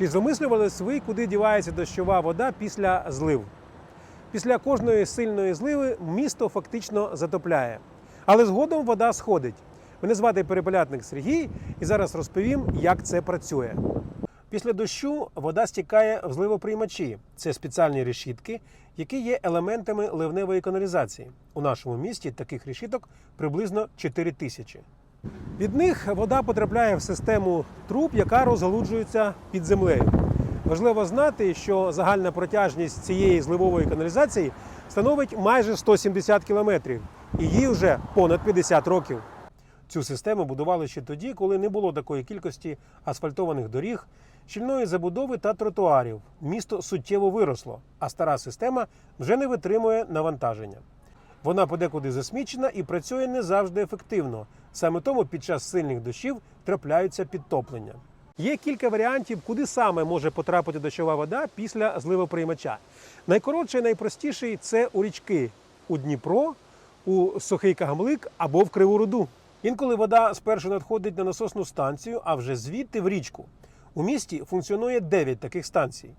Чи замислювались ви, куди дівається дощова вода після злив? Після кожної сильної зливи місто фактично затопляє. Але згодом вода сходить. Мене звати перепелятник Сергій, і зараз розповім, як це працює. Після дощу вода стікає в зливоприймачі. Це спеціальні решітки, які є елементами ливневої каналізації. У нашому місті таких решіток приблизно 4 тисячі. Від них вода потрапляє в систему труб, яка розгалуджується під землею. Важливо знати, що загальна протяжність цієї зливової каналізації становить майже 170 кілометрів, і їй вже понад 50 років. Цю систему будували ще тоді, коли не було такої кількості асфальтованих доріг, щільної забудови та тротуарів. Місто суттєво виросло, а стара система вже не витримує навантаження. Вона подекуди засмічена і працює не завжди ефективно. Саме тому під час сильних дощів трапляються підтоплення. Є кілька варіантів, куди саме може потрапити дощова вода після зливоприймача. Найкоротший, найпростіший це у річки у Дніпро, у сухий Кагамлик або в Криву Руду. Інколи вода спершу надходить на насосну станцію, а вже звідти в річку. У місті функціонує 9 таких станцій.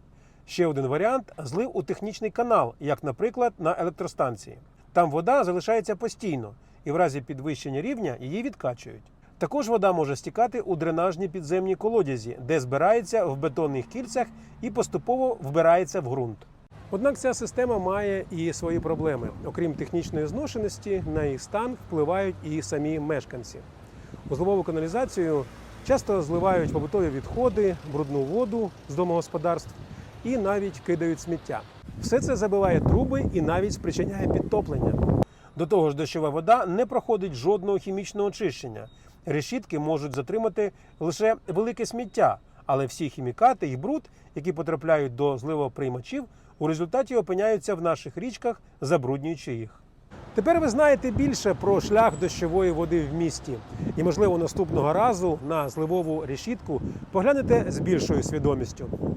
Ще один варіант злив у технічний канал, як, наприклад, на електростанції. Там вода залишається постійно, і в разі підвищення рівня її відкачують. Також вода може стікати у дренажні підземні колодязі, де збирається в бетонних кільцях і поступово вбирається в ґрунт. Однак ця система має і свої проблеми. Окрім технічної зношеності, на їх стан впливають і самі мешканці. У каналізацію часто зливають побутові відходи, брудну воду з домогосподарств і навіть кидають сміття. Все це забиває труби і навіть спричиняє підтоплення. До того ж, дощова вода не проходить жодного хімічного очищення. Решітки можуть затримати лише велике сміття, але всі хімікати і бруд, які потрапляють до зливоприймачів, у результаті опиняються в наших річках, забруднюючи їх. Тепер ви знаєте більше про шлях дощової води в місті, і, можливо, наступного разу на зливову решітку поглянете з більшою свідомістю.